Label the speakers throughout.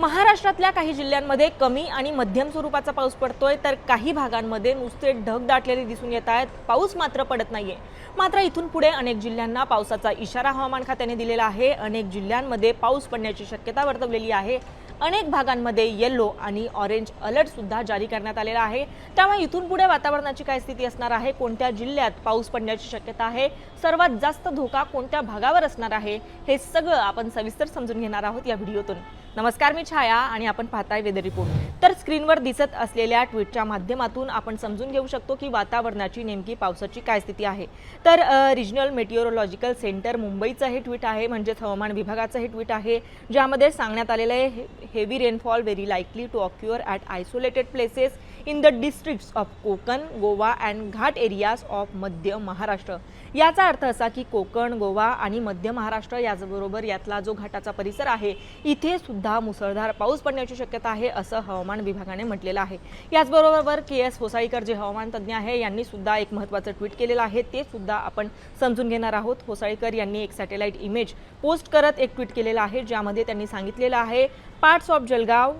Speaker 1: महाराष्ट्रातल्या काही जिल्ह्यांमध्ये कमी आणि मध्यम स्वरूपाचा पाऊस पडतोय तर काही भागांमध्ये नुसते ढग दाटलेले दिसून येत आहेत. पाऊस मात्र पडत नाहीये. मात्र इथून पुढे अनेक जिल्ह्यांना पावसाचा इशारा हवामान खात्याने दिलेला आहे. अनेक जिल्ह्यांमध्ये पाऊस पडण्याची शक्यता वर्तवलेली आहे. अनेक भागांमध्ये येल्लो आणि ऑरेंज अलर्ट सुद्धा जारी करण्यात आलेला आहे. त्यामुळे इथून पुढे वातावरणाची काय स्थिती असणार आहे? कोणत्या जिल्ह्यात पाऊस पडण्याची शक्यता आहे? सर्वात जास्त धोका कोणत्या भागावर असणार आहे? हे सगळं आपण सविस्तर समजून घेणार आहोत या व्हिडिओतून. नमस्कार मी छाया आणि आपण पाहताय वेदर रिपोर्ट. तर स्क्रीनवर दिसत असलेल्या ट्विटच्या माध्यमातून आपण समजून घेऊ शकतो की वातावरणाची नेमकी पावसाची काय स्थिती आहे. तर रिजनल मेटिओरोलॉजिकल सेंटर मुंबईचं हे ट्विट आहे म्हणजेच हवामान विभागाचं हे ट्विट आहे ज्यामध्ये सांगण्यात आलेलं आहे heavy rainfall very likely to occur at isolated places in the districts of Konkan Goa and ghat areas of Madhya Maharashtra. याचा अर्थ असा की कोकण गोवा आणि मध्य महाराष्ट्र याचबरोबर यातला जो घाटाचा परिसर आहे इथे सुद्धा मुसळधार पाऊस पडण्याची शक्यता आहे असं हवामान विभागाने म्हटलेलं आहे. याचबरोबर के एस होसाळीकर जे हवामान तज्ज्ञ आहे यांनी सुद्धा एक महत्त्वाचं ट्विट केलेलं आहे. ते सुद्धा आपण समजून घेणार आहोत. होसाळीकर यांनी एक सॅटेलाईट इमेज पोस्ट करत एक ट्विट केलेलं आहे ज्यामध्ये त्यांनी सांगितलेलं आहे parts of Jalgaon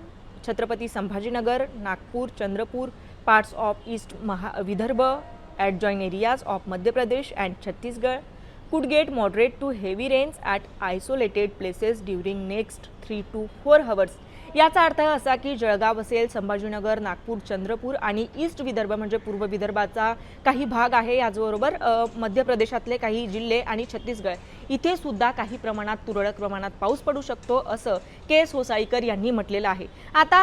Speaker 1: Chhatrapati Sambhajinagar Nagpur Chandrapur parts of east Maha Vidarbha adjoining areas of Madhya Pradesh and Chhattisgarh could get moderate to heavy rains at isolated places during next 3 to 4 hours. याचा अर्थ असा की जळगाव असेल संभाजीनगर नागपूर चंद्रपूर आणि east Vidarbha म्हणजे पूर्व विदर्भाचा काही भाग आहे याचबरोबर मध्य प्रदेशातले काही जिल्हे आणि छत्तीसगड. इथे सुद्धा काही प्रमाणात तुरळक प्रमाणात पाऊस पडू शकतो असं के एस होसाईकर यांनी म्हटलेलं आहे. आता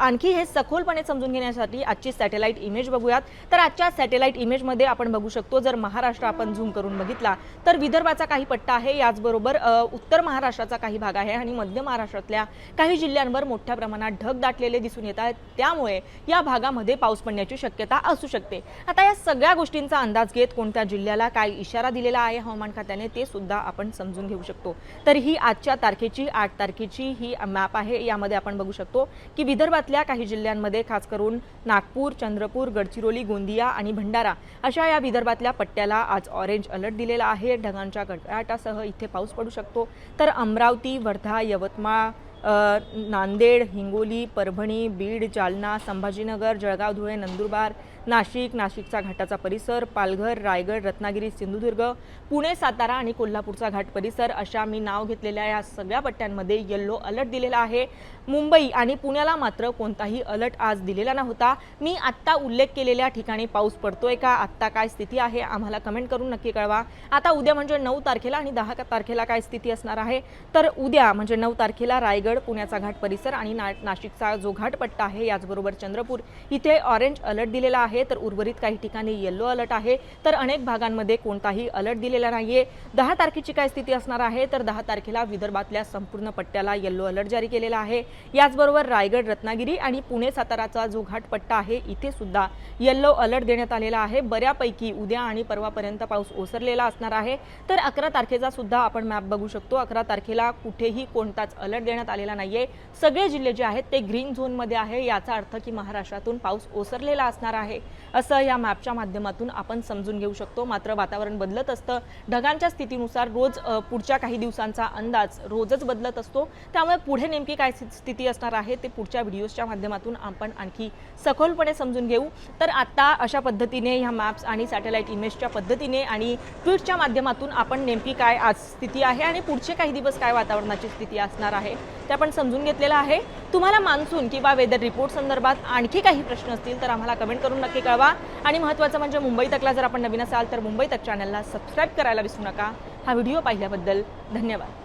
Speaker 1: आणखी हे सखोलपणे समजून घेण्यासाठी आजची सॅटेलाईट इमेज बघूयात. तर आजच्या सॅटेलाईट इमेजमध्ये आपण बघू शकतो जर महाराष्ट्र आपण झूम करून बघितला तर विदर्भाचा काही पट्टा आहे याचबरोबर उत्तर महाराष्ट्राचा काही भाग आहे आणि मध्य महाराष्ट्रातल्या काही जिल्ह्यांवर मोठ्या प्रमाणात ढग दाटलेले दिसून येत आहेत. त्यामुळे या भागामध्ये पाऊस पडण्याची शक्यता असू शकते. आता या सगळ्या गोष्टींचा अंदाज घेत कोणत्या जिल्ह्याला काय इशारा दिलेला आहे हवामान खात्याने ते सुद्धा आपण समजून घेऊ शकतो. तर ही आजच्या तारखेची आठ तारखेची ही मॅप आहे. यामध्ये आपण बघू शकतो की विदर्भातल्या काही जिल्ह्यांमध्ये खास करून नागपूर चंद्रपूर गडचिरोली गोंदिया आणि भंडारा अशा या विदर्भातल्या पट्ट्याला आज ऑरेंज अलर्ट दिलेला आहे. ढगांच्या गडगडाटासह इथे पाऊस पडू शकतो. तर अमरावती वर्धा यवतमाळ नांदेड हिंगोली परभणी बीड जालना संभाजीनगर जळगाव धुळे नंदुरबार नाशिक नाशिकचा घाटाचा परिसर पालघर रायगड रत्नागिरी सिंधुदुर्ग पुणे सातारा आणि कोल्हापूरचा घाट परिसर अशा मी नाव घेतलेल्या या सगळ्या पट्ट्यांमध्ये येल्लो अलर्ट दिलेला आहे. मुंबई आणि पुण्याला मात्र कोणताही अलर्ट आज दिलेला नव्हता. मी आत्ता उल्लेख केलेल्या ठिकाणी पाऊस पडतोय का? आत्ता काय स्थिती आहे? आम्हाला कमेंट करून नक्की कळवा. आता उद्या म्हणजे नऊ तारखेला आणि दहा तारखेला काय स्थिती असणार आहे? तर उद्या म्हणजे नऊ तारखेला रायगड पुण्याचा घाट परिसर आणि ना नाशिकचा जो घाटपट्टा आहे याचबरोबर चंद्रपूर. इथे ऑरेंज अलर्ट दिलेला आहे तर उर्वरित काही ठिकाणी येल्लो अलर्ट आहे. तर अनेक भागांमध्ये कोणताही अलर्ट दिलेला नाहीये. दहा तारखेची काय स्थिती असणार आहे? तर दहा तारखेला विदर्भातल्या संपूर्ण पट्ट्याला येल्लो अलर्ट जारी केलेला आहे. याचबरोबर रायगड रत्नागिरी आणि पुणे साताराचा जो घाटपट्टा आहे इथे सुद्धा येल्लो अलर्ट देण्यात आलेला आहे. बऱ्यापैकी उद्या आणि परवापर्यंत पाऊस ओसरलेला असणार आहे. तर अकरा तारखेचा सुद्धा आपण मॅप बघू शकतो. अकरा तारखेला कुठेही कोणताच अलर्ट देण्यात आलेला नाहीये. सगळे जिल्हे जे आहेत ते ग्रीन झोनमध्ये आहे. याचा अर्थ की महाराष्ट्रातून पाऊस ओसरलेला असणार आहे. असं या मॅपच्या माध्यमातून आपण समजून घेऊ शकतो. मात्र वातावरण बदलत असतं. ढगांच्या स्थितीनुसार रोज पुढच्या काही दिवसांचा अंदाज रोजच बदलत असतो. त्यामुळे पुढे नेमकी काय स्थिती स्थिती असणार आहे ते पुढच्या व्हिडिओजच्या माध्यमातून आपण आणखी सखोलपणे समजून घेऊ. तर आता अशा पद्धतीने ह्या मॅप्स आणि सॅटेलाईट इमेजच्या पद्धतीने आणि ट्विटच्या माध्यमातून आपण नेमकी काय आज स्थिती आहे आणि पुढचे काही दिवस काय वातावरणाची स्थिती असणार आहे. ते आपण समजून घेतलेलं आहे. तुम्हाला मान्सून किंवा वेदर रिपोर्ट संदर्भात आणखी काही प्रश्न असतील तर आम्हाला कमेंट करून नक्की कळवा. आणि महत्त्वाचं म्हणजे मुंबई तकला जर आपण नवीन असाल तर मुंबई तक चॅनलला सबस्क्राईब करायला विसरू नका. हा व्हिडिओ पाहिल्याबद्दल धन्यवाद.